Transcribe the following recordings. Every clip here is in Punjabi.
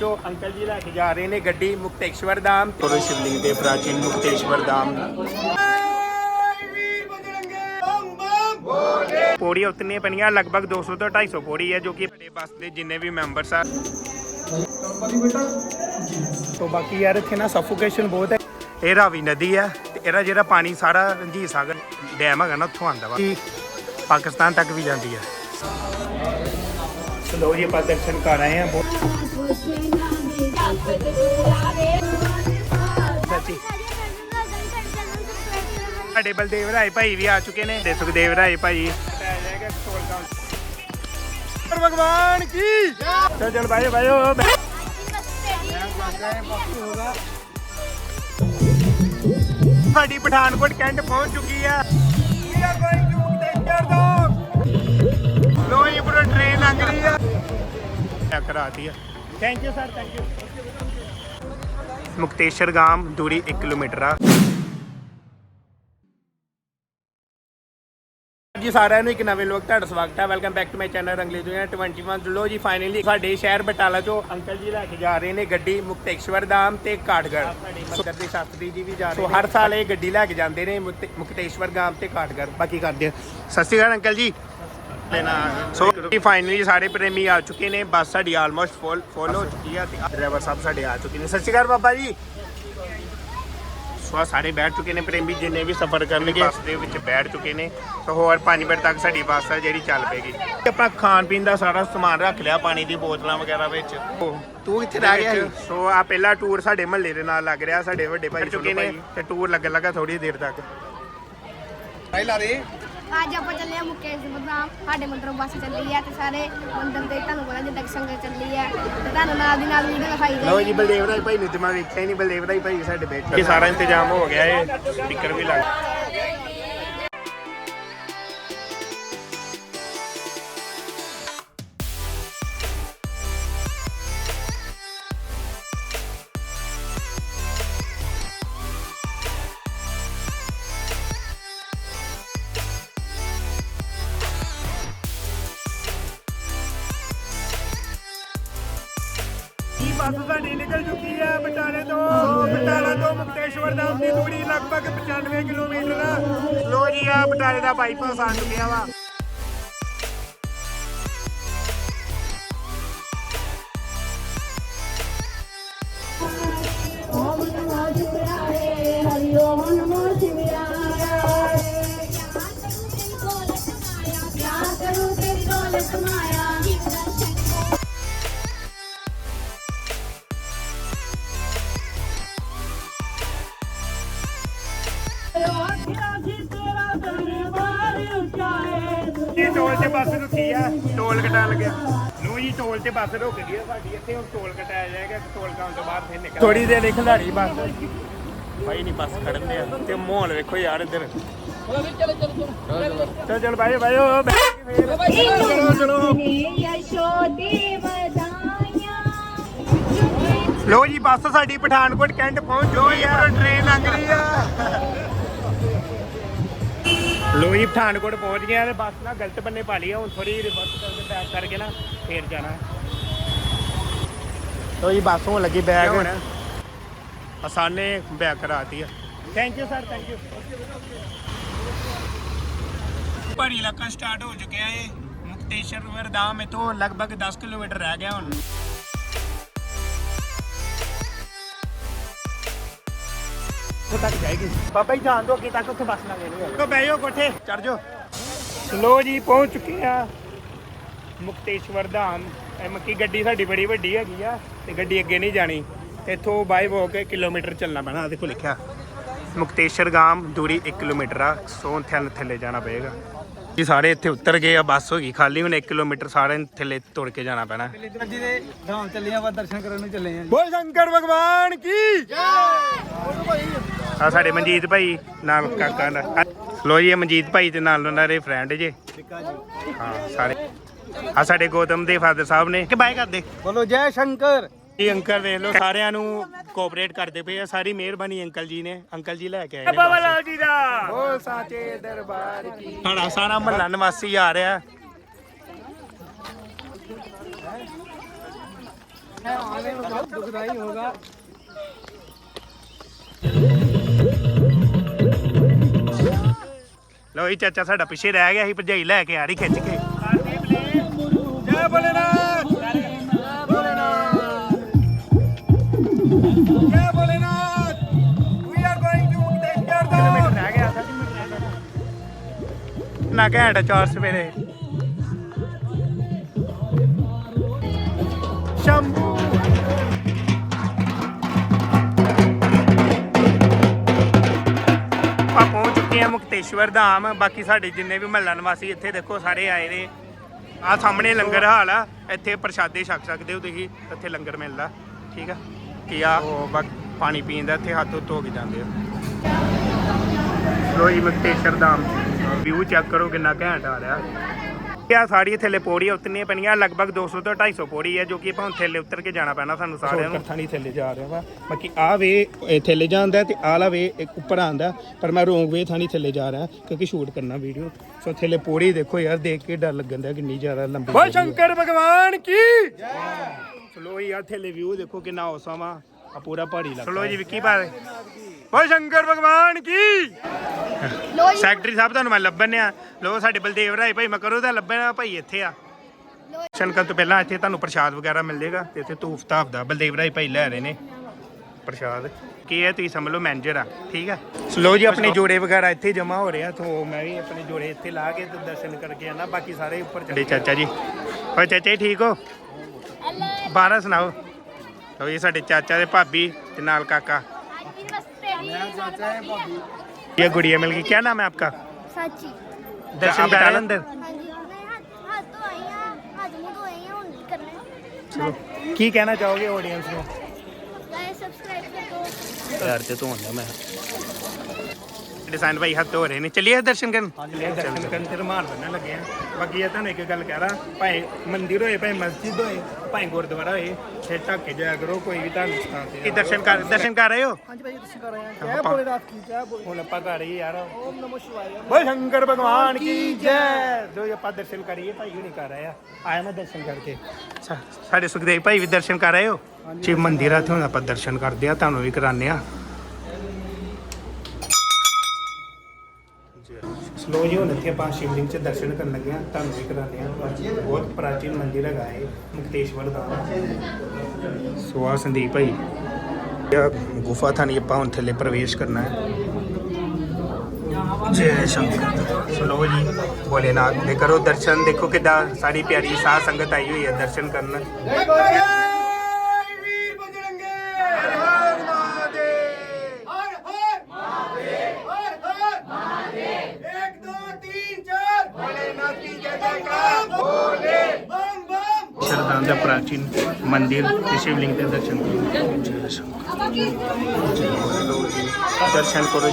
ਜੋ ਅੰਕਲ ਜੀ ਲੈ ਕੇ ਜਾ ਰਹੇ ਨੇ ਗੱਡੀ ਮੁਕਤੇਸ਼ਵਰ ਧਾਮ ਪੁਰ ਸ਼ਿਵਲਿੰਗ ਦੇ ਪ੍ਰਾਚੀਨ ਮੁਕਤੇਸ਼ਵਰ ਧਾਮ। ਪੌੜੀਆਂ ਉਤਰਨੀਆਂ ਪੈਣੀਆਂ ਲਗਭਗ 200 ਤੋਂ 250 ਪੌੜੀ ਹੈ ਜੋ ਕਿ ਸਾਡੇ ਬੱਸ ਦੇ ਜਿੰਨੇ ਵੀ ਮੈਂਬਰਸ ਆ। ਤੋਂ ਬਾਕੀ ਯਾਰ ਇੱਥੇ ਨਾ ਸਫੋਕੇਸ਼ਨ ਬਹੁਤ ਹੈ। ਇਹ ਰਾਵੀ ਨਦੀ ਹੈ ਤੇ ਇਹਦਾ ਜਿਹੜਾ ਪਾਣੀ ਸਾਰਾ ਰਣਜੀਤ ਸਾਗਰ ਡੈਮ ਹੈਗਾ ਨਾ ਉੱਥੋਂ ਆਉਂਦਾ ਵਾ। ਪਾਕਿਸਤਾਨ ਤੱਕ ਵੀ ਜਾਂਦੀ ਹੈ। ਚਲੋ ਜੀ ਆਪਾਂ ਦਰਸ਼ਨ ਕਰ ਆਏ ਹਾਂ ਬਹੁਤ ਸੱਚੀ ਸਾਡੇ ਬਲਦੇਵ ਰਾਏ ਭਾਈ ਵੀ ਆ ਚੁੱਕੇ ਨੇ ਤੇ ਸੁਖਦੇਵ ਰਾਏ ਭਾਈ ਪਰ ਭਗਵਾਨ ਕੀ ਚਲ ਚਲ ਭਾਈ ਭਾਈ ਸਾਡੀ ਪਠਾਨਕੋਟ ਕੈਂਟ ਪਹੁੰਚ ਚੁੱਕੀ ਹੈ We are going to Mukteshwar Dham. Low check ਕਰਾਤੀ ਹੈ thank you sir thank you Mukteshwar ਗਾਮ ਦੂਰੀ 1 ਕਿਲੋਮੀਟਰ ਆ। ਜੀ ਸਾਰਿਆਂ ਨੂੰ ਇੱਕ ਨਵੇਂ ਲੋਕ ਤੁਹਾਡਾ ਸਵਾਗਤ ਹੈ। Welcome back to my channel Rangle Duniya 21 ਲੋ ਜੀ ਫਾਈਨਲੀ ਸਾਡੇ ਸ਼ਹਿਰ ਬਟਾਲਾ ਤੋਂ ਅੰਕਲ ਜੀ ਲੈ ਕੇ ਜਾ ਰਹੇ ਨੇ ਗੱਡੀ ਮੁਕਤੇਸ਼ਵਰ ਧਾਮ ਤੇ ਮੰਦਰ ਦੇ ਸ਼ਾਸਤਰੀ ਜੀ ਵੀ ਜਾ ਰਹੇ ਨੇ। ਸੋ ਹਰ ਸਾਲ ਇਹ ਗੱਡੀ ਲੈ ਕੇ ਜਾਂਦੇ ਨੇ ਮੁਕਤੇ- ਮੁਕਤੇਸ਼ਵਰ ਧਾਮ ਤੇ ਕਾਠਗੜ੍ਹ ਬਾਕੀ ਕਰਦੇ ਸਤਿ ਸ਼੍ਰੀ ਅਕਾਲ ਅੰਕਲ ਜੀ। ਸੋ ਫਾਈਨਲੀ ਸਾਰੇ ਪ੍ਰੇਮੀ ਆ ਚੁੱਕੇ ਨੇ ਬੱਸ ਸਾਡੀ ਆਲਮੋਸਟ ਫੁੱਲ ਫੁੱਲ ਹੋ ਚੁੱਕੀ ਆ ਤੇ ਡਰਾਈਵਰ ਸਾਹਿਬ ਸਾਡੇ ਆ ਚੁੱਕੇ ਨੇ। ਸਤਿ ਸ਼੍ਰੀ ਅਕਾਲ ਬਾਬਾ ਜੀ। ਸੋ ਸਾਰੇ ਬੈਠ ਚੁੱਕੇ ਨੇ ਪ੍ਰੇਮੀ ਜਿੰਨੇ ਵੀ ਸਫ਼ਰ ਕਰਨਗੇ। ਬੱਸ ਦੇ ਵਿੱਚ ਬੈਠ ਚੁੱਕੇ ਨੇ। ਸੋ ਹੋਰ 5 ਮਿੰਟ ਤੱਕ ਸਾਡੀ ਬੱਸ ਹੈ ਜਿਹੜੀ ਚੱਲ ਪਏਗੀ। ਆਪਾਂ ਖਾਣ ਪੀਣ ਦਾ ਸਾਰਾ ਸਮਾਨ ਰੱਖ ਲਿਆ ਪਾਣੀ ਦੀ ਬੋਤਲਾਂ ਵਗੈਰਾ ਵਿੱਚ। ਤੂੰ ਇੱਥੇ ਰਹਿ ਗਿਆ ਸੀ? ਸੋ ਆ ਪਹਿਲਾ ਟੂਰ ਸਾਡੇ ਮਹੱਲੇ ਦੇ ਨਾਲ ਲੱਗ ਰਿਹਾ ਸਾਡੇ ਵੱਡੇ ਭਾਈ ਚੁੱਕੇ ਨੇ। ਤੇ ਟੂਰ ਲੱਗਣ ਲੱਗਾ ਥੋੜੀ ਦੇਰ ਤੱਕ। ਪਹਿਲਾਂ ਰੇ ਅੱਜ ਆਪਾਂ ਚੱਲੇ ਆ ਮੁਕੇਸ਼ ਬਦਾਮ ਸਾਡੇ ਮੰਦਰੋਂ ਬੱਸ ਚੱਲੀ ਹੈ ਤੇ ਸਾਰੇ ਮੰਦਰ ਦੇ ਤੁਹਾਨੂੰ ਪਤਾ ਜਿੱਦਾਂ ਕਿ ਸੰਗਤ ਚੱਲੀ ਹੈ ਤੇ ਤੁਹਾਨੂੰ ਨਾਲ ਦੀ ਨਾਲ ਵੀਡੀਓ ਦਿਖਾਈ ਲਓ ਜੀ ਬਲਦੇਵ ਰਾਏ ਭਾਈ ਨੂੰ ਤੇ ਮੈਂ ਵੇਖਿਆ ਹੀ ਨਹੀਂ ਬਲਦੇਵ ਰਾਏ ਭਾਈ ਸਾਡੇ ਬੈਠੇ ਇਹ ਸਾਰਾ ਇੰਤਜ਼ਾਮ ਹੋ ਗਿਆ ਏ ਸਪੀਕਰ ਵੀ ਲੱਗ ਬੱਸ ਸਾਡੀ ਨਿਕਲ ਚੁੱਕੀ ਹੈ ਬਟਾਲੇ ਤੋਂ। ਬਟਾਲਾ ਤੋਂ ਮੁਕਤੇਸ਼ਵਰ ਧਾਮ ਦੀ ਦੂਰੀ ਲਗਭਗ 95 ਕਿਲੋਮੀਟਰ ਲੋ ਜੀ ਆ ਬਟਾਲੇ ਦਾ ਬਾਈਪਾਸ ਆ ਚੁੱਕਿਆ ਵਾ। ਲੋ ਜੀ ਟੋਲ ਤੇ ਬੱਸ ਰੁਕ ਗਈ ਸਾਡੀ ਇੱਥੇ ਹੁਣ ਟੋਲ ਕਟਾਇਆ ਜਾਏਗਾ ਟੋਲ ਕਾਉਂ ਤੋਂ ਬਾਅਦ ਫਿਰ ਨਿਕਲ ਥੋੜੀ ਦੇਰ ਇਹ ਖਿਲਾੜੀ ਬੱਸ। ਭਾਈ ਨਹੀਂ ਬੱਸ ਖੜਨ ਦੇ ਆ। ਤੇ ਮਾਹੌਲ ਵੇਖੋ ਯਾਰ ਇੱਧਰ। ਚਲ ਚਲ ਭਾਈ ਭਾਈ ਉਹ ਚਲੋ ਚਲੋ ਯਸ਼ੋਦੀ ਵਧਾਈਆਂ। ਲੋ ਜੀ ਬੱਸ ਸਾਡੀ ਪਠਾਨਕੋਟ ਕੈਂਟ ਪਹੁੰਚ ਚੁੱਕੀ ਆ। ਟ੍ਰੇਨ ਲੰਘ ਰਹੀ ਆ। ਲੋ ਜੀ ਪਠਾਨਕੋਟ ਪਹੁੰਚ ਗਏ ਆ ਤੇ ਬੱਸ ਨਾ ਗਲਤ ਬੰਨੇ ਪਾ ਲਈ ਆ ਹੁਣ ਥੋੜੀ ਰਿਵਰਸ ਕਰਕੇ ਬੈਕ ਕਰਕੇ ਨਾ ਫੇਰ ਜਾਣਾ। ਲੋ ਜੀ ਬੱਸ ਹੋਣ ਲੱਗੀ ਬੈਗ ਹੁਣ? ਆਸਾਨੇ ਬੈਕ ਕਰਾਤੀ ਆ। Thank you sir thank you ਪਹਾੜੀ ਇਲਾਕਾ ਸਟਾਰਟ ਹੋ ਚੁੱਕਿਆ ਏ। ਮੁਕਤੇਸ਼ਵਰ ਧਾਮ ਇਤੋਂ ਲਗਭਗ 10 ਕਿਲੋਮੀਟਰ ਰਹਿ ਗਿਆ ਹੁਣ। ਉੱਥੇ ਤੱਕ ਜਾਏਗੀ। ਬਾਬਾ ਜੀ ਜਾਣ ਦੋ ਅੱਗੇ ਤੱਕ ਉੱਥੇ ਬੱਸ ਨਾ ਲੈਣੀ ਤੋ ਬੈਠੋ ਕੋਠੇ? ਚੜ ਜਾਓ। ਲੋ ਜੀ ਪਹੁੰਚ ਚੁੱਕੇ ਆ। ਮੁਕਤੇਸ਼ਵਰ ਧਾਮ। ਇਹ ਮੱਕੀ ਗੱਡੀ ਸਾਡੀ ਬੜੀ ਵੱਡੀ ਹੈਗੀ ਆ ਤੇ ਗੱਡੀ ਅੱਗੇ ਨਹੀਂ ਜਾਣੀ। ਇੱਥੋਂ ਬਾਈ ਹੋ ਕੇ ਕਿਲੋਮੀਟਰ ਚੱਲਣਾ ਪੈਣਾ ਦੇਖੋ ਲਿਖਿਆ। ਮੁਕਤੇਸ਼ਵਰ ਗਾਮ ਦੂਰੀ 1 ਕਿਲੋਮੀਟਰ ਆ। ਸੋ ਥੱਲੇ ਥੱਲੇ ਜਾਣਾ ਪਏਗਾ। ਜੀ ਸਾਰੇ ਇੱਥੇ ਉਤਰ ਗਏ ਆ ਬੱਸ ਹੋ ਗਈ ਖਾਲੀ। ਹੁਣ 1 ਕਿਲੋਮੀਟਰ ਸਾਰੇ ਥੱਲੇ ਤੁਰ ਕੇ ਜਾਣਾ ਪੈਣਾ। ਜੀ ਦੇ ਧਾਮ ਚੱਲੇ ਆ ਦਰਸ਼ਨ ਕਰਨ ਨੂੰ ਚੱਲੇ ਆ ਬੋਲ ਸ਼ੰਕਰ ਭਗਵਾਨ ਕੀ? ਜੈ! ਆ ਸਾਡੇ ਮਨਜੀਤ ਭਾਈ ਨਾਲ ਕਾਕਾ ਦਾ। ਲੋ ਜੀ ਮਨਜੀਤ ਭਾਈ ਤੇ ਨਾਲ ਉਹਨਾਂ ਦੇ ਫਰੈਂਡ ਜੇ। ਹਾਂ ਸਾਰੇ ਆ ਸਾਡੇ ਗੋਤਮ ਦੇ ਫਾਦਰ ਸਾਹਿਬ ਨੇ। ਕਿ ਬਾਏ ਕਰਦੇ? ਬੋਲੋ ਜੈ ਸ਼ੰਕਰ। ਜੀ ਅੰਕਲ ਦੇਖ ਲਓ ਸਾਰਿਆਂ ਨੂੰ ਕੋਆਪਰੇਟ ਕਰਦੇ ਪਏ ਆ। ਸਾਰੀ ਮਿਹਰਬਾਨੀ ਅੰਕਲ ਜੀ ਨੇ। ਅੰਕਲ ਜੀ ਲੈ ਕੇ ਆਏ ਨੇ ਬਾਬਾ ਸਾਰਾ ਮਹੱਲਾ ਨਿਵਾਸੀ ਆ ਰਿਹਾ। ਨੂੰ ਬਹੁਤ ਦੁਖਦਾਈ ਹੋਗਾ ਉਹੀ ਚਾਚਾ ਸਾਡਾ ਪਿੱਛੇ ਰਹਿ ਗਿਆ ਸੀ ਭਜਾਈ ਲੈ ਕੇ ਆ ਰਹੀ ਖਿੱਚ ਕੇ। ਜੈ ਭੋਲੇਨਾਥ! ਜੈ ਨਾ ਘੈਂਟ ਚਾਰ ਸਵੇਰੇ। ਸ਼ੰਭੂ ਮੁਕਤੇਸ਼ਵਰ ਧਾਮ ਬਾਕੀ ਸਾਡੇ ਜਿੰਨੇ ਵੀ ਮਹੱਲਾ ਨਿਵਾਸੀ ਇੱਥੇ ਦੇਖੋ ਸਾਰੇ ਆਏ ਨੇ। ਆ ਸਾਹਮਣੇ ਲੰਗਰ ਹਾਲ ਆ ਇੱਥੇ ਪ੍ਰਸ਼ਾਦੇ ਛਕ ਸਕਦੇ ਹੋ ਤੁਸੀਂ ਇੱਥੇ ਲੰਗਰ ਮਿਲਦਾ ਠੀਕ ਆ? ਕੀ ਆ ਉਹ ਪਾਣੀ ਪੀਣ ਦਾ ਇੱਥੇ ਹੱਥ ਧੋ ਕੇ ਜਾਂਦੇ ਆ। ਲੋ ਜੀ ਮੁਕਤੇਸ਼ਵਰ ਧਾਮ। ਵਿਊ ਚੈੱਕ ਕਰੋ ਕਿੰਨਾ ਘੈਂਟ ਆ ਰਿਹਾ। ਇਹ ਸਾਰੀ ਥੱਲੇ ਪੌੜੀਆਂ ਉਤਰਨੀਆਂ ਪੈਣੀਆਂ ਲਗਭਗ 200 ਤੋਂ 250 ਪੌੜੀ ਹੈ ਜੋ ਕਿ ਆਪਾਂ ਹੁਣ ਥੱਲੇ ਉਤਰ ਕੇ ਜਾਣਾ ਪੈਣਾ ਸਾਨੂੰ ਸਾਰਿਆਂ ਨੂੰ। ਥਾਣੀ ਥੱਲੇ ਜਾ ਰਿਹਾ ਵਾ ਬਾਕੀ ਆ ਵੇ ਇਹ ਥੱਲੇ ਜਾਂਦਾ ਤੇ ਆਲਾ ਵੇ ਇੱਕ ਉੱਪਰ ਆਂਦਾ ਪਰ ਮੈਂ ਰੋਂਗ ਵੇ ਥਾਣੀ ਥੱਲੇ ਜਾ ਰਿਹਾ ਕਿਉਂਕਿ ਸ਼ੂਟ ਕਰਨਾ ਵੀਡੀਓ। ਸੋ ਥੱਲੇ ਪੌੜੀ ਦੇਖੋ ਯਾਰ ਦੇਖ ਕੇ ਡਰ ਲੱਗਣ ਦਾ ਕਿੰਨੀ ਜ਼ਿਆਦਾ ਲੰਬੀ ਬੋਲ ਸ਼ੰਕਰ ਭਗਵਾਨ ਕੀ? ਜੈ ਚਲੋ ਯਾਰ ਥੱਲੇ ਵਿਊ ਦੇਖੋ ਕਿੰਨਾ ਔਸਮ ਆ। ਆ ਪੂਰਾ ਪਹਾੜੀ ਲੱਗਦਾ ਚਲੋ ਜੀ ਵਿੱਕੀ ਭਾਈ ਬੋਲ ਸ਼ੰਕਰ ਭਗਵਾਨ ਕੀ? ਲੋ ਜੀ। ਸੈਕਟਰੀ ਸਾਹਿਬ ਤੁਹਾਨੂੰ ਮੈਂ ਲੱਭਣ ਆ ਲੋ ਸਾਡੇ ਬਲਦੇਵ ਰਾਏ ਭਾਈ ਮੈਂ ਕਰੋ ਦਾ ਲੱਭਣਾ ਭਾਈ ਇੱਥੇ ਆ। ਕਰਨ ਤੋਂ ਪਹਿਲਾਂ ਇੱਥੇ ਤੁਹਾਨੂੰ ਪ੍ਰਸ਼ਾਦ ਵਗੈਰਾ ਮਿਲ ਜਾਏਗਾ ਤੇ ਇੱਥੇ ਧੂਫ ਧਾਪ ਦਾ ਬਲਦੇਵ ਰਾਏ ਭਾਈ ਲੈ ਰਹੇ ਨੇ ਪ੍ਰਸ਼ਾਦ। ਕੀ ਹੈ? ਤੁਸੀਂ ਸਮਝ ਲਓ ਮੈਨੇਜਰ ਆ। ਠੀਕ ਹੈ ਸਲੋ ਜੀ ਆਪਣੇ ਜੋੜੇ ਵਗੈਰਾ ਇੱਥੇ ਜਮਾ ਹੋ ਰਹੇ ਆ। ਤੋਂ ਮੈਂ ਵੀ ਆਪਣੇ ਜੋੜੇ ਇੱਥੇ ਲਾ ਕੇ ਤੇ ਦਰਸ਼ਨ ਕਰਕੇ ਆਣਾ ਬਾਕੀ ਸਾਰੇ ਉੱਪਰ ਚੜੇ ਚਾਚਾ ਜੀ। ਹੋਰ ਚਾਚਾ ਜੀ ਠੀਕ ਹੋ? ਬਾਰਾਂ ਸੁਣਾਓ। ਲਓ ਇਹ ਸਾਡੇ ਚਾਚਾ ਦੇ ਭਾਬੀ ਤੇ ਨਾਲ ਕਾਕਾ ये गुड़िया मिल गई क्या नाम है आपका ਸੱਚੀ दर्शन करा अंदर ਹਾਂਜੀ ਮੈਂ ਹੱਥ ਹੱਥ ਧੋਏ ਆ ਹੱਥ ਮੂੰਹ ਧੋਏ ਆ ਹੁਣ ਕਰਨਾ चलो की कहना चाहोगे ऑडियंस में ਲਾਈਕ ਸਬਸਕ੍ਰਾਈਬ ਕਰੋ यार ते तो होना मैं डिजाइन भाई हाथ धो रहे ने चलिए दर्शन करन दर्शन करन ते रुमाल बनने लगे हैं ਬਾਕੀ ਇਹ ਤੁਹਾਨੂੰ ਇੱਕ ਗੱਲ ਕਹਿ ਰਹਾ ਭਾਵੇਂ ਮੰਦਿਰ ਹੋਏ ਭਾਵੇਂ ਮਸਜਿਦ ਹੋਏ ਭਾਵੇਂ ਗੁਰਦੁਆਰਾ ਹੋਏ ਫਿਰ ਧੱਕੇ ਜਾਇਆ ਕਰੋ ਕੋਈ ਵੀ ਤੁਹਾਨੂੰ ਸਥਾਨ ਤੇ ਕੀ ਦਰਸ਼ਨ ਕਰ ਦਰਸ਼ਨ ਕਰ ਰਹੇ ਹੋ? ਹਾਂਜੀ ਭਾਈ ਦਰਸ਼ਨ ਕਰ ਰਹੇ ਹਾਂ। ਹੁਣ ਆਪਾਂ ਕਰ ਰਹੀ ਯਾਰ। ਓਮ ਨਮੋ ਸ਼ਿਵਾਏ। ਬੋਲ ਸ਼ੰਕਰ ਭਗਵਾਨ ਕੀ ਜੈ। ਜੋ। ਆਪਾਂ ਦਰਸ਼ਨ ਕਰੀਏ ਭਾਈ ਹੁਣੀ ਕਰ ਰਹੇ ਆ ਆਇਆ ਮੈਂ ਦਰਸ਼ਨ ਕਰਕੇ। ਸਾਡੇ ਸੁਖਦੇਵ ਭਾਈ ਵੀ ਦਰਸ਼ਨ ਕਰ ਰਹੇ ਹੋ? ਜੀ ਮੰਦਿਰਾਂ ਤੇ ਹੁਣ ਆਪਾਂ ਦਰਸ਼ਨ ਕਰਦੇ ਆ ਤੁਹਾਨੂੰ ਵੀ ਕਰਾਨੇ ਆ ਸਲੋ ਜੀ ਹੁਣ ਇੱਥੇ ਆਪਾਂ ਸ਼ਿਵਲਿੰਗ 'ਚ ਦਰਸ਼ਨ ਕਰਨ ਲੱਗੇ ਆ ਤੁਹਾਨੂੰ ਵੀ ਕਰਾਣੇ ਆ ਬਹੁਤ ਪ੍ਰਾਚੀਨ ਮੰਦਿਰ ਹੈਗਾ ਇਹ ਮੁਕਤੇਸ਼ਵਰ ਦਾ। ਸੋ ਆ ਸੰਦੀਪ ਭਾਈ ਇਹ ਗੁਫਾ ਥਾਨੀ ਆਪਾਂ ਹੁਣ ਥੱਲੇ ਪ੍ਰਵੇਸ਼ ਕਰਨਾ ਹੈ। ਜੈ ਸ਼ੰਕਰ। ਚਲੋ ਜੀ ਭੋਲੇਨਾਥ ਦੇ ਕਰੋ ਦਰਸ਼ਨ ਦੇਖੋ ਕਿੱਦਾਂ ਸਾਡੀ ਪਿਆਰੀ ਸਾਧ ਸੰਗਤ ਆਈ ਹੋਈ ਹੈ ਦਰਸ਼ਨ ਕਰਨ। ਮੰਦਿਰ ਤੇ ਸ਼ਿਵਲਿੰਗ ਦੇ ਦਰਸ਼ਨ ਕਰੋ ਜੈ ਸ਼ੰਕਰ ਚਲੋ ਜੀ ਦਰਸ਼ਨ ਕਰੋ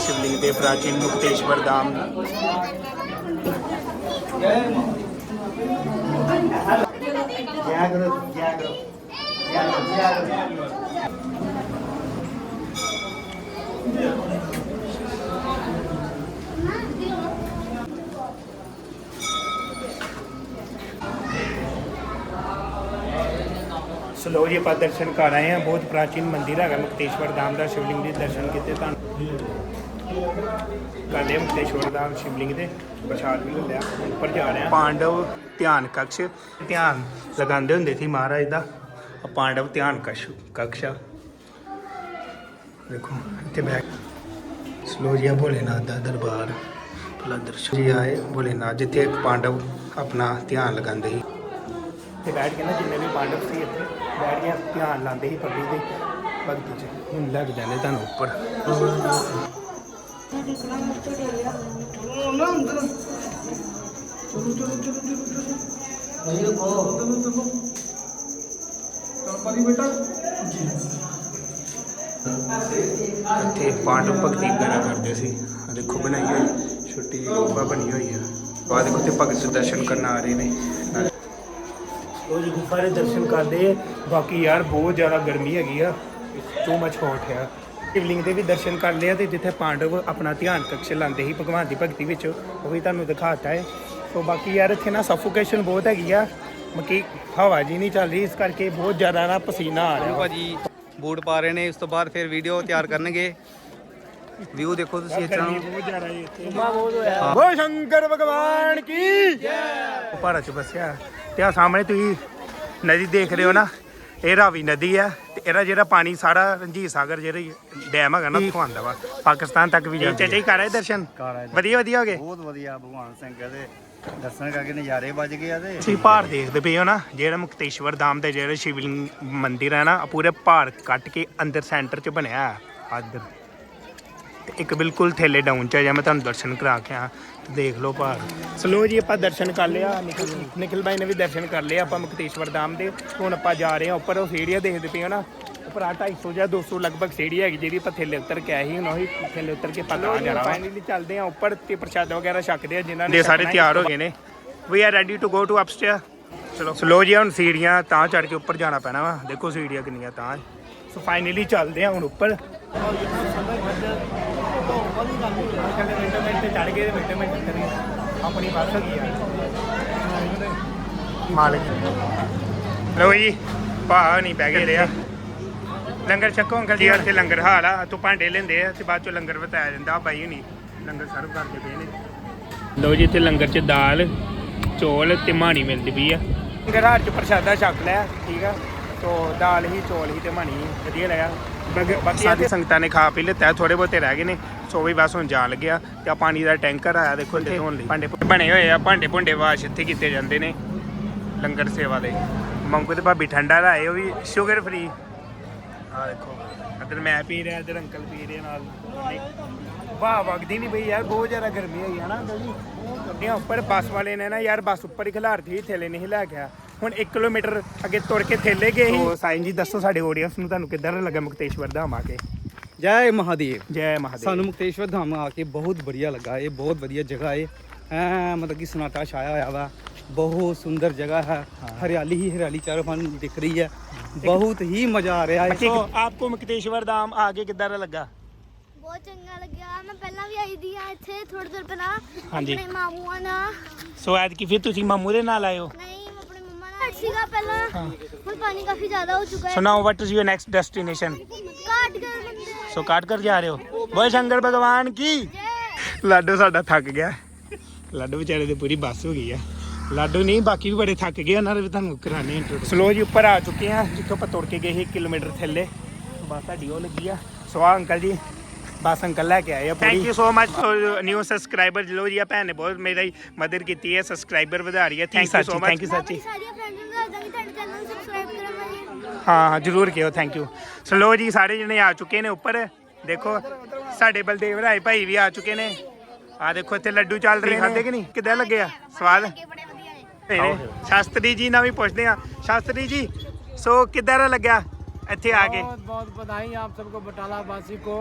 ਸ਼ਿਵਲਿੰਗ ਦੇ ਜੀ, ਆਪਾਂ ਦਰਸ਼ਨ ਕਰ ਆਏ ਹਾਂ। ਬਹੁਤ ਪ੍ਰਾਚੀਨ ਮੰਦਿਰ ਹੈਗਾ, ਮੁਕਤੇਸ਼ਵਰ ਧਾਮ ਦਾ ਸ਼ਿਵਲਿੰਗ ਦੇ ਦਰਸ਼ਨ ਕੀਤੇ ਤਾਂ। ਕਾਲੇ ਮੁਕਤੇਸ਼ਵਰ ਧਾਮ ਸ਼ਿਵਲਿੰਗ ਦੇ, ਪ੍ਰਸ਼ਾਦ ਵੀ ਲਿਆ, ਉੱਪਰ ਜਾ ਰਹੇ ਹਾਂ। ਪਾਂਡਵ ਧਿਆਨ ਕਕਸ਼ ਧਿਆਨ ਲਗਾਉਂਦੇ ਹੁੰਦੇ ਸੀ ਮਹਾਰਾਜ ਦਾ। ਪਾਂਡਵ ਧਿਆਨ ਕਸ਼ ਕਕਸ਼ਾ ਦੇਖੋ, ਇੱਥੇ ਬੈਠ ਸਲੋ ਜੀ ਆ ਭੋਲੇਨਾਥ ਦਾ ਦਰਬਾਰ। ਪਹਿਲਾਂ ਦਰਸ਼ਨ ਜੀ ਆਏ, ਭੋਲੇਨਾਥ, ਜਿੱਥੇ ਇੱਕ ਪਾਂਡਵ ਆਪਣਾ ਧਿਆਨ ਲਗਾਉਂਦੇ ਸੀ। ਤੇ ਬੈਠ ਕੇ ਨਾ ਜਿੰਨੇ ਵੀ ਪਾਂਡਵ ਸੀ ਇੱਥੇ ਬੈਠ ਕੇ ਧਿਆਨ ਲਾਉਂਦੇ ਸੀ ਪ੍ਰਭੂ ਦੇ ਭਗਤੀ 'ਚ। ਹੁਣ ਲੱਗ ਜਾਣੇ ਤੁਹਾਨੂੰ ਉੱਪਰ। ਇੱਥੇ ਪਾਂਡਵ ਭਗਤੀ ਵਗੈਰਾ ਕਰਦੇ ਸੀ। ਆਹ ਦੇਖੋ ਬਣਾਈ ਹੋਈ, ਛੋਟੀ ਜਿਹੀ ਗੁਫਾ ਬਣੀ ਹੋਈ ਹੈ ਬਾਅਦ ਦੇਖੋ ਤੇ ਭਗਤ ਦਰਸ਼ਨ ਕਰਨ ਆ ਰਹੇ ਨੇ। ਉਹ ਜੀ ਗੁਫਾ ਦੇ ਦਰਸ਼ਨ ਕਰਦੇ ਆ ਬਾਕੀ ਯਾਰ ਬਹੁਤ ਜ਼ਿਆਦਾ ਗਰਮੀ ਹੈਗੀ ਆ। ਟੂ ਮਚ ਹੌਟ ਹੈ ਸ਼ਿਵਲਿੰਗ ਦੇ ਵੀ ਦਰਸ਼ਨ ਕਰ ਲਿਆ ਤੇ ਜਿੱਥੇ ਪਾਂਡਵ ਆਪਣਾ ਧਿਆਨ ਕਕਸ਼ ਲਾਉਂਦੇ ਸੀ ਭਗਵਾਨ ਦੀ ਭਗਤੀ ਵਿੱਚ ਉਹ ਵੀ ਤੁਹਾਨੂੰ ਦਿਖਾਤਾ ਹੈ। ਸੋ ਬਾਕੀ ਯਾਰ ਇੱਥੇ ਨਾ ਸਫੋਕੇਸ਼ਨ ਬਹੁਤ ਹੈਗੀ ਆ। ਮਕੀ ਹਵਾ ਜੀ ਨਹੀਂ ਚੱਲ ਰਹੀ ਇਸ ਕਰਕੇ ਬਹੁਤ ਜ਼ਿਆਦਾ ਨਾ ਪਸੀਨਾ ਆ ਰਿਹਾ। ਭਾਜੀ ਬੂਟ ਪਾ ਰਹੇ ਨੇ ਉਸ ਤੋਂ ਬਾਅਦ ਫਿਰ ਵੀਡੀਓ ਤਿਆਰ ਕਰਨਗੇ। ਵਿਊ ਦੇਖੋ ਤੁਸੀਂ ਇਸ ਤਰ੍ਹਾਂ ਬਹੁਤ ਜ਼ਿਆਦਾ ਇੱਥੇ। ਬਹੁਤ ਹੋਇਆ। ਬੋ ਸ਼ੰਕਰ ਭਗਵਾਨ ਕੀ? ਜੈ ਭਾਰਤ ਚ ਬਸਿਆ। ਤੇ ਆ ਸਾਹਮਣੇ ਤੁਸੀਂ ਨਦੀ ਦੇਖ ਰਹੇ ਹੋ ਨਾ ਇਹ ਰਾਵੀ ਨਦੀ ਆ ਤੇ ਇਹਦਾ ਜਿਹੜਾ ਪਾਣੀ ਸਾਰਾ ਰਣਜੀਤ ਸਾਗਰ ਜਿਹੜਾ ਡੈਮ ਹੈਗਾ ਨਾ ਉੱਥੋਂ ਆਉਂਦਾ ਵਾ। ਪਾਕਿਸਤਾਨ ਤੱਕ ਵੀ ਜਾਂਦਾ ਚਾਚਾ ਜੀ ਕਰ ਆਏ ਦਰਸ਼ਨ? ਵਧੀਆ ਵਧੀਆ ਹੋ ਗਏ? ਬਹੁਤ ਵਧੀਆ ਭਗਵਾਨ ਸਿੰਘ ਦੇ ਦਰਸ਼ਨ ਕਰਕੇ ਨਜ਼ਾਰੇ ਵੱਜ ਗਏ ਆ ਤੇ। ਤੁਸੀਂ ਪਹਾੜ ਦੇਖਦੇ ਪਏ ਹੋ ਨਾ ਜਿਹੜਾ ਮੁਕਤੇਸ਼ਵਰ ਧਾਮ ਦੇ ਜਿਹੜਾ ਸ਼ਿਵਲਿੰਗ ਮੰਦਿਰ ਹੈ ਨਾ ਪੂਰੇ ਪਹਾੜ ਕੱਟ ਕੇ ਅੰਦਰ ਸੈਂਟਰ 'ਚ ਬਣਿਆ ਤੇ ਇੱਕ ਬਿਲਕੁਲ ਥੱਲੇ ਡਾਊਨ 'ਚ ਹੈ ਜਾਂ ਮੈਂ ਤੁਹਾਨੂੰ ਦਰਸ਼ਨ ਕਰਾ ਕੇ ਆ ਦੇਖ ਲਓ ਪਹਾੜ ਸਲੋ ਜੀ ਆਪਾਂ ਦਰਸ਼ਨ ਕਰ ਲਿਆ। ਨਿਖਿਲ ਨਿਖਿਲ ਭਾਈ ਨੇ ਵੀ ਦਰਸ਼ਨ ਕਰ ਲਿਆ ਆਪਾਂ ਮੁਕਤੇਸ਼ਵਰ ਧਾਮ ਦੇ। ਹੁਣ ਆਪਾਂ ਜਾ ਰਹੇ ਹਾਂ ਉੱਪਰ। ਉਹ ਸੀੜੀਆਂ ਦੇਖਦੇ ਪਏ ਹੋ ਨਾ? ਉੱਪਰ ਆ 250 ਜਾਂ 200 ਲਗਭਗ ਸੀੜੀ ਹੈਗੀ ਜਿਹੜੀ ਆਪਾਂ ਥੱਲੇ ਉਤਰ ਕੇ ਆਏ ਸੀ ਹੁਣ ਉਹੀ ਥੱਲੇ ਉਤਰ ਕੇ ਪਤਾ ਆ ਜਾਣਾ ਫਾਈਨਲੀ ਚੱਲਦੇ ਹਾਂ ਉੱਪਰ ਤੇ ਪ੍ਰਸ਼ਾਦ ਵਗੈਰਾ ਛਕਦੇ ਆ ਜਿਨ੍ਹਾਂ ਨੇ ਸਾਰੇ ਤਿਆਰ ਹੋ। ਗਏ ਨੇ। We are ready to go to upstair ਚਲੋ। ਸਲੋ ਜੀ ਹੁਣ ਸੀੜੀਆਂ ਤਾਂ ਚੜ ਕੇ ਉੱਪਰ ਜਾਣਾ ਪੈਣਾ ਵਾ। ਦੇਖੋ ਸੀੜੀਆਂ ਕਿੰਨੀਆਂ ਤਾਂ। ਸੋ ਫਾਈਨਲੀ ਚੱਲਦੇ ਆ ਹੁਣ ਉੱਪਰ। ਆਪਣੀ ਬੱਸ ਹੈਗੀ ਆ ਮਾਲਕ ਲੋ ਜੀ ਭਾ ਨਹੀਂ ਬਹਿ ਗਏ ਰਿਆ ਲੰਗਰ ਛਕੋ ਅੰਕਲ ਜੀ ਇੱਥੇ ਲੰਗਰ ਹਾਲ ਆ ਤੂੰ ਭਾਂਡੇ ਲੈਂਦੇ ਆ ਤੇ ਬਾਅਦ ਚੋਂ ਲੰਗਰ ਬਤਾਇਆ ਜਾਂਦਾ ਆ ਬਾਈ ਹੁਣੀ ਲੰਗਰ ਸਰਵ ਕਰਦੇ ਪਏ ਨੇ। ਲੋ ਜੀ ਇੱਥੇ ਲੰਗਰ 'ਚ ਦਾਲ ਚੌਲ ਤੇ ਮਾਣੀ ਮਿਲਦੀ ਪਈ ਆ। ਲੰਗਰ ਹਾਲ 'ਚ ਪ੍ਰਸ਼ਾਦਾ ਛਕ ਲਿਆ ਠੀਕ ਆ। ਤੋ ਦਾਲ ਹੀ ਚੌਲ ਹੀ ਤੇ ਮਾਣੀ ਵਧੀਆ ਲਿਆ। ਬਾਕੀ ਸਾਡੀ ਸੰਗਤਾਂ ਨੇ ਖਾ ਪੀ ਲਿੱਤਾ ਥੋੜੇ ਬਹੁਤੇ ਰਹਿ ਗਏ ਨੇ ਸੋ ਵੀ ਬਸ ਹੁਣ ਜਾਣ ਲੱਗਿਆ ਤੇ ਆ ਪਾਣੀ ਦਾ ਟੈਂਕਰ ਆਇਆ ਦੇਖੋ ਇੱਥੇ ਧੋਣ ਲਈ। ਭਾਂਡੇ ਬਣੇ ਹੋਏ ਆ ਭਾਂਡੇ ਭੁੰਡੇ ਵਾਸ਼ ਇੱਥੇ ਕੀਤੇ ਜਾਂਦੇ ਨੇ ਲੰਗਰ ਸੇਵਾ ਦੇ। ਮੰਗੂ ਤੇ ਭਾਬੀ ਠੰਡਾ ਲਾਏ ਉਹ ਵੀ ਸ਼ੂਗਰ ਫ੍ਰੀ ਆ ਦੇਖੋ ਇੱਧਰ ਮੈਂ ਪੀ ਰਿਹਾ ਇੱਧਰ ਅੰਕਲ ਪੀ ਰਹੇ ਨਾਲ। ਵਾਹ ਵਗਦੀ ਨਹੀਂ ਬਈ ਯਾਰ ਬਹੁਤ ਜ਼ਿਆਦਾ ਗਰਮੀ ਹੋਈ ਹੈ ਨਾ ਅੰਕਲ ਜੀ। ਉੱਪਰ ਬੱਸ ਵਾਲੇ ਨੇ ਨਾ ਯਾਰ ਬੱਸ ਉੱਪਰ ਹੀ ਖਿਲਾਰਤੀ ਥੇਲੇ ਨਹੀਂ ਲੈ ਗਿਆ ਹੁਣ 1 ਕਿਲੋਮੀਟਰ ਅੱਗੇ ਤੁਰ ਕੇ ਥੇਲੇ ਗਏ ਸੀ। ਸਾਈਂ ਜੀ ਦੱਸੋ ਸਾਡੇ ਆਡੀਅנס ਨੂੰ ਤੁਹਾਨੂੰ ਕਿੱਦਾਂ ਦਾ ਲੱਗਾ ਮੁਕਤੇਸ਼ਵਰ ਧਾਮ ਆ ਕੇ? ਜੈ ਮਹਾਦੇਵ। ਜੈ ਮਹਾਦੇਵ। ਸਾਨੂੰ ਮੁਕਤੇਸ਼ਵਰ ਧਾਮ ਆ ਕੇ ਬਹੁਤ ਵਧੀਆ ਲੱਗਾ। ਇਹ ਬਹੁਤ ਵਧੀਆ ਜਗ੍ਹਾ ਹੈ ਐ ਮਤਲਬ ਕਿ ਸਨਾਟਾ ਛਾਇਆ ਹੋਇਆ ਵਾ। ਬਹੁਤ ਸੁੰਦਰ ਜਗ੍ਹਾ ਹੈ। ਹਰਿਆਲੀ ਹੀ ਹਰਿਆਲੀ ਚਾਰੋਂ ਪਾਸੇ ਦਿਖ ਰਹੀ ਹੈ। ਬਹੁਤ ਹੀ ਮਜ਼ਾ ਆ ਰਿਹਾ ਹੈ ਸੋ ਆਪਕੋ ਮੁਕਤੇਸ਼ਵਰ ਧਾਮ ਆ ਕੇ ਕਿੱਦਾਂ ਦਾ ਲੱਗਾ? ਬਹੁਤ ਚੰਗਾ ਲੱਗਿਆ। ਮੈਂ ਪਹਿਲਾਂ ਵੀ ਆਈ ਦੀ ਆ ਇੱਥੇ ਥੋੜੀ ਦੇਰ ਪਹਿਲਾਂ। ਹਾਂਜੀ। ਆਪਣੇ ਮਾਮੂਆਂ ਨਾਲ। ਸੋ ਐਤਕੀ ਫਿਰ ਤੁਸੀਂ ਮਾਮੂ ਦੇ ਨਾਲ ਆਏ ਹੋ? ਨਹੀਂ ਸੀਗਾ ਪਹਿਲਾਂ। ਹੁਣ ਪਾਣੀ ਕਾਫੀ ਜ਼ਿਆਦਾ ਹੋ ਚੁੱਕਾ ਸੋ ਹੈ। Now what is your next destination ਕਾਟ ਕਰ ਬੰਦੇ ਸੋ ਕਾਟ ਕਰ ਜਾ ਰਹੇ ਹੋ। ਬੋਏ ਸ਼ੰਕਰ ਭਗਵਾਨ ਕੀ? ਜੈ। ਲਾਡੋ ਸਾਡਾ ਥੱਕ ਗਿਆ। ਲਾਡੋ ਵਿਚਾਰੇ ਦੀ ਪੂਰੀ ਬੱਸ ਹੋ ਗਈ ਆ। ਲਾਡੋ ਨਹੀਂ ਬਾਕੀ ਵੀ ਬੜੇ ਥੱਕ ਗਏ ਉਹਨਾਂ ਦੇ ਵੀ ਤੁਹਾਨੂੰ ਕਰਾਣੇ ਇੰਟਰੋ ਸਲੋ ਜੀ ਉੱਪਰ ਆ ਚੁੱਕੇ ਆ ਜਿੱਥੋਂ ਆਪਾਂ ਤੁਰ ਕੇ ਗਏ ਸੀ 1 ਕਿਲੋਮੀਟਰ ਥੱਲੇ। ਬੱਸ ਸਾਡੀ ਉਹ ਲੱਗੀ ਆ। ਸੋ ਆ ਅੰਕਲ ਜੀ ਬੱਸ ਅੰਕਲ ਲੈ ਕੇ ਆਏ ਆ ਪੂਰੀ। Thank you so much for new subscriber ਲੋ ਜੀ ਆ ਭੈਣ ਨੇ ਬਹੁਤ ਮੇਰੀ ਮਦਦ ਕੀਤੀ ਹੈ ਸਬਸਕ੍ਰਾਈਬਰ ਵਧਾ ਰਹੀ ਹੈ। Thank you so much thank you ਮੈਂ ਆਪਣੀ ਸਾਰੀਆਂ ਫਰੈਂਡਸ ਨੂੰ ਦੱਸ ਦਾਂਗੀ ਤੁਹਾਡੇ ਚੈਨਲ ਨੂੰ ਸਬਸਕ੍ਰਾਈਬ ਕਰਨ ਵਾਲੀ ਹਾਂ ਹਾਂ ਜਰੂਰ ਕਿਓ ਥੈਂਕ ਯੂ ਸੋ ਲੋ ਜੀ ਸਾਰੇ ਜਣੇ ਆ ਚੁੱਕੇ ਨੇ ਉੱਪਰ ਦੇਖੋ ਸਾਡੇ ਬਲਦੇਵ ਰਾਏ ਭਾਈ ਵੀ ਆ ਚੁੱਕੇ ਨੇ ਆ ਦੇਖੋ ਇੱਥੇ ਲੱਡੂ ਚੱਲ ਰਹੇ ਨੇ ਖਾਦੇ ਕਿ ਨਹੀਂ ਕਿੱਦਾਂ ਲੱਗੇ ਆ ਸਵਾਦ ਅੱਗੇ ਬੜੇ ਵਧੀਆ ਹੈ ਨੇ ਸ਼ਾਸਤਰੀ ਜੀ ਨਾਲ ਵੀ ਪੁੱਛਦੇ ਆ ਸ਼ਾਸਤਰੀ ਜੀ ਸੋ ਕਿੱਦਾਂ ਦਾ ਲੱਗਿਆ ਇੱਥੇ ਆ ਕੇ बहुत बहुत बधाई आप सबको बटाला वासी को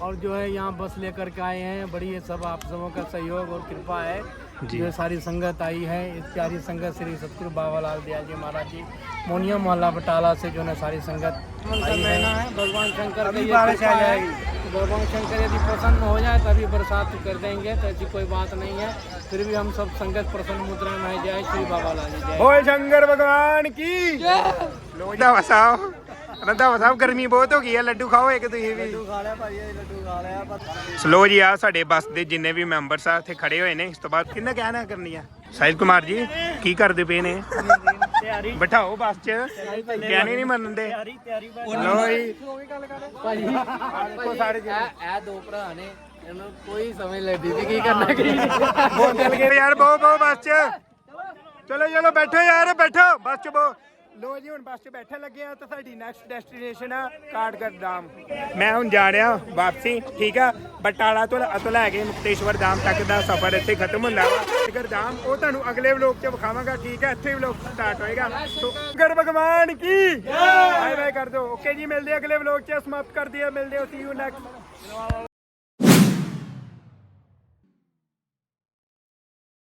और जो है यहाँ बस लेकर के आए हैं बड़ी ये सब आप सबों का सहयोग और कृपा है जी जो सारी संगत आई है इस प्यारी संगत श्री सतगुरु बाबा लाल दयाल जी महाराज जी मोनिया मोहल्ला बटाला से जो है सारी संगत आई है भगवान शंकर अभी बारिश आ जाएगी भगवान शंकर यदि प्रसन्न हो जाए तभी बरसात कर देंगे तो ऐसी कोई बात नहीं है फिर भी हम सब संगत प्रसन्न मुद्रा में जय श्री बाबा लाल जी जय शंकर भगवान की लोटा बसाओ ਰੰਧਾਵਾ ਸਾਹਿਬ ਗਰਮੀ ਬਹੁਤ ਹੋ ਗਈ ਆ ਲੱਡੂ ਖਾਓ ਇੱਕ ਤੁਸੀਂ ਵੀ। ਖਾ ਲਿਆ ਭਾਈ ਲੱਡੂ ਖਾ ਲਿਆ ਸਲੋ ਜੀ ਆ ਸਾਡੇ ਬੱਸ ਦੇ ਜਿੰਨੇ ਵੀ ਮੈਂਬਰਸ ਆ ਇੱਥੇ ਖੜੇ ਹੋਏ ਨੇ ਇਸ ਤੋਂ ਬਾਅਦ ਕਿੰਨਾ ਕਹਿਣਾ ਕਰਨੀ ਆ ਸਾਹਿਲ ਕੁਮਾਰ ਜੀ ਕੀ ਕਰਦੇ ਪਏ ਨੇ? ਬਿਠਾਓ ਬੱਸ 'ਚ। ਕਹਿਣੇ ਨਹੀਂ ਮੰਨਦੇ। ਲੋ ਜੀ। ਦੇਖੋ ਸਾਰੇ ਜਣੇ। ਇਹ ਦੋ ਭਰਾ ਨੇ ਇਹਨੂੰ ਕੋਈ ਸਮਝ ਲੈਦੀ ਸੀ ਕੀ ਕਰਨਾ ਕੀ ਬਹੁਤ ਚੱਲ ਗਏ ਯਾਰ ਬਹੁ ਬਹੁ ਬੱਸ 'ਚ। ਚਲੋ ਚਲੋ ਬੈਠੋ ਯਾਰ ਬੈਠੋ। ਬੱਸ 'ਚ ਬਹੁ ਲੋ ਜੀ ਹੁਣ ਬੱਸ 'ਚ ਬੈਠਣ ਲੱਗੇ ਆ ਤਾਂ ਸਾਡੀ ਨੈਕਸਟ ਡੈਸਟੀਨੇਸ਼ਨ ਆ ਕਾਟਗੜ ਧਾਮ। ਮੈਂ ਹੁਣ ਜਾ ਰਿਹਾ ਵਾਪਸੀ ਠੀਕ ਆ? ਬਟਾਲਾ ਤੋਂ ਤੋਂ ਲੈ ਕੇ ਮੁਕਤੇਸ਼ਵਰ ਧਾਮ ਤੱਕ ਦਾ ਸਫ਼ਰ ਇੱਥੇ ਖਤਮ ਹੁੰਦਾ ਵਾ। ਕਾਟਗੜ ਧਾਮ ਉਹ ਤੁਹਾਨੂੰ ਅਗਲੇ ਵਲੋਗ 'ਚ ਵਿਖਾਵਾਂਗਾ ਠੀਕ ਹੈ ਇੱਥੇ ਵਲੋਗ ਸਟਾਰਟ ਹੋਏਗਾ। ਸੋ ਗਰ ਭਗਵਾਨ ਕੀ? ਬਾਏ ਬਾਏ ਕਰ ਦਿਓ। ਓਕੇ ਜੀ ਮਿਲਦੇ ਆ ਅਗਲੇ ਵਲੋਗ 'ਚ ਸਮਾਪਤ ਕਰ ਦਈਏ ਮਿਲਦੇ ਹਾਂ ਸੀ ਯੂ ਨੈਕਸਟ